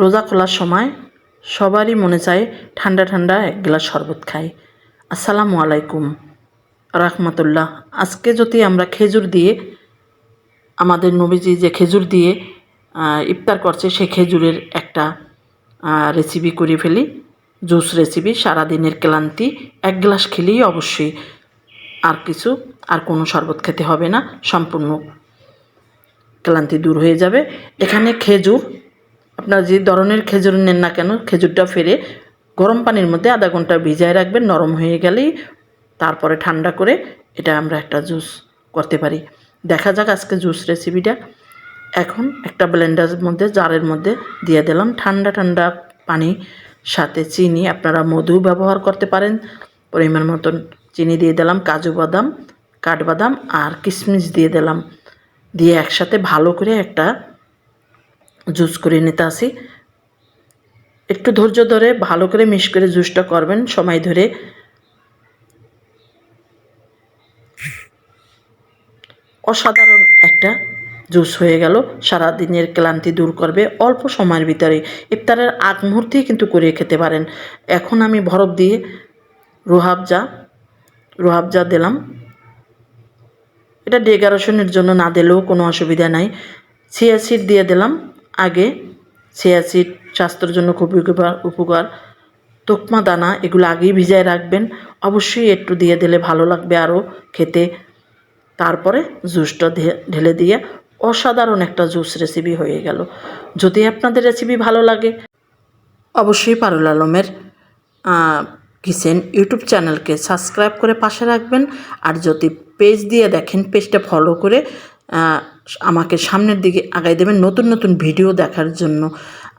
রোজা খোলার সময় সবারই মনে চায় ঠান্ডা ঠান্ডা এক গ্লাস শরবত খাই। আসসালামু আলাইকুম। রাহমাতুল্লাহ। আজকে যদি আমরা খেজুর দিয়ে, আমাদের নবীজি যে খেজুর দিয়ে ইফতার করছে সেই খেজুরের একটা রেসিপি করে ফেলি। জুস রেসিপি সারাদিনের ক্লান্তি, এক গ্লাস খেলেই অবশ্যই আর কিছু, আর কোনো শরবত খেতে হবে না, সম্পূর্ণ ক্লান্তি দূর হয়ে যাবে। এখানে খেজুর আপনারা যে ধরনের খেজুর নেন না কেন, খেজুরটা ফেলে গরম পানির মধ্যে আধা ঘণ্টা ভিজায় রাখবেন, নরম হয়ে গেলেই তারপরে ঠান্ডা করে এটা আমরা একটা জুস করতে পারি। দেখা যাক আজকে জুস রেসিপিটা। এখন একটা ব্লেন্ডারের মধ্যে, জারের মধ্যে দিয়ে দিলাম ঠান্ডা ঠান্ডা পানি, সাথে চিনি, আপনারা মধু ব্যবহার করতে পারেন, পরিমাণ মতন চিনি দিয়ে দিলাম, কাজু বাদাম, কাঠবাদাম আর কিশমিশ দিয়ে দিলাম। দিয়ে একসাথে ভালো করে একটা জুস করে নিতে আসি। একটু ধৈর্য ধরে ভালো করে মিশ করে জুসটা করবেন, সময় ধরে। অসাধারণ একটা জুস হয়ে গেল। সারাদিনের ক্লান্তি দূর করবে অল্প সময়ের ভিতরে। ইফতারের আগ মুহূর্তেই কিন্তু করে খেতে পারেন। এখন আমি বরফ দিয়ে রোহাবজা রোহাবজা দিলাম। এটা ডেকারেশনের জন্য না দিলেও কোনো অসুবিধা নাই। চিয়া সিড দিয়ে দিলাম। আগে চিয়া সিড স্বাস্থ্যের জন্য খুবই উপকার- তোকমা দানা, এগুলো আগেই ভিজায় রাখবেন। অবশ্যই একটু দিয়ে দিলে ভালো লাগবে আরও খেতে। তারপরে জুসটা ঢেলে দিয়ে অসাধারণ একটা জুস রেসিপি হয়ে গেল। যদি আপনাদের রেসিপি ভালো লাগে, অবশ্যই পারুল আলমের কিচেন ইউটিউব চ্যানেলকে সাবস্ক্রাইব করে পাশে রাখবেন। আর যদি পেজ দিয়ে দেখেন পেজটা ফলো করে আমাকে সামনের দিকে আগাই দেবেন নতুন নতুন ভিডিও দেখার জন্য।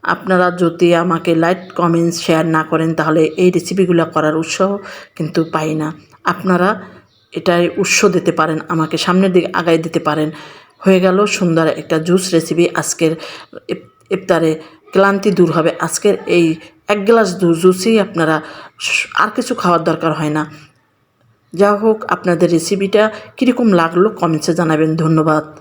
আপনারা যদি আমাকে লাইক কমেন্টস শেয়ার না করেন তাহলে এই রেসিপিগুলো করার উৎসাহ কিন্তু পাই না। আপনারা এটাই উৎস দিতে পারেন, আমাকে সামনের দিকে আগাই দিতে পারেন। হয়ে গেল সুন্দর একটা জুস রেসিপি আজকের ইফতারে ক্লান্তি দূর হবে। আজকের এই এক গ্লাস দু- জুসই আপনারা আর কিছু খাওয়ার দরকার হয় না। যা হোক, আপনাদের রেসিপিটা কীরকম লাগল কমেন্টসে জানাবেন। ধন্যবাদ।